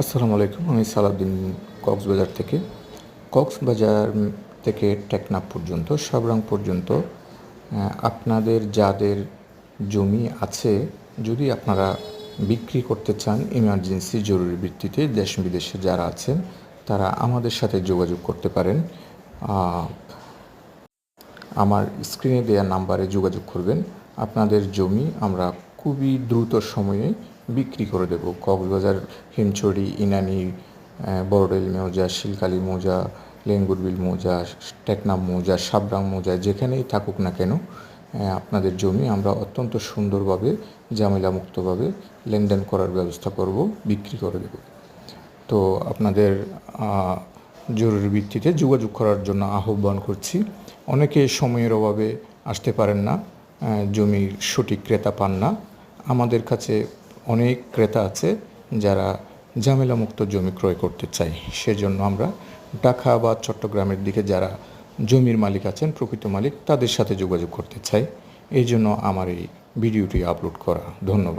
আসসালামু আলাইকুম, আমি সালাউদ্দিন কক্সবাজার থেকে। কক্সবাজার থেকে টেকনাপ পর্যন্ত, সাবরাং পর্যন্ত আপনাদের যাদের জমি আছে, যদি আপনারা বিক্রি করতে চান ইমার্জেন্সি জরুরি ভিত্তিতে, দেশ বিদেশে যারা আছেন, তারা আমাদের সাথে যোগাযোগ করতে পারেন। আমার স্ক্রিনে দেওয়া নাম্বারে যোগাযোগ করবেন। আপনাদের জমি আমরা খুবই দ্রুত সময়ে বিক্রি করে দেব। কক্সবাজার, হিমছড়ি, ইনানি বড়ডেল মৌজা শিলকালী মৌজা, লেঙ্গুরবিল মৌজা টেকনাম মৌজা, সাবরাং মৌজা, যেখানেই থাকুক না কেন আপনাদের জমি আমরা অত্যন্ত সুন্দরভাবে ঝামেলামুক্তভাবে লেনদেন করার ব্যবস্থা করব, বিক্রি করে দেব। তো আপনাদের জরুরি ভিত্তিতে যোগাযোগ করার জন্য আহ্বান করছি। অনেকে সময়ের অভাবে আসতে পারেন না জমির সঠিক ক্রেতা পান না। আমাদের কাছে অনেক ক্রেতা আছে যারা ঝামেলামুক্ত জমি ক্রয় করতে চাই সেজন্য আমরা ঢাকা বা চট্টগ্রামের দিকে যারা জমির মালিক আছেন, প্রকৃত মালিক, তাদের সাথে যোগাযোগ করতে চাই। এই জন্য আমার এই ভিডিওটি আপলোড করা। ধন্যবাদ।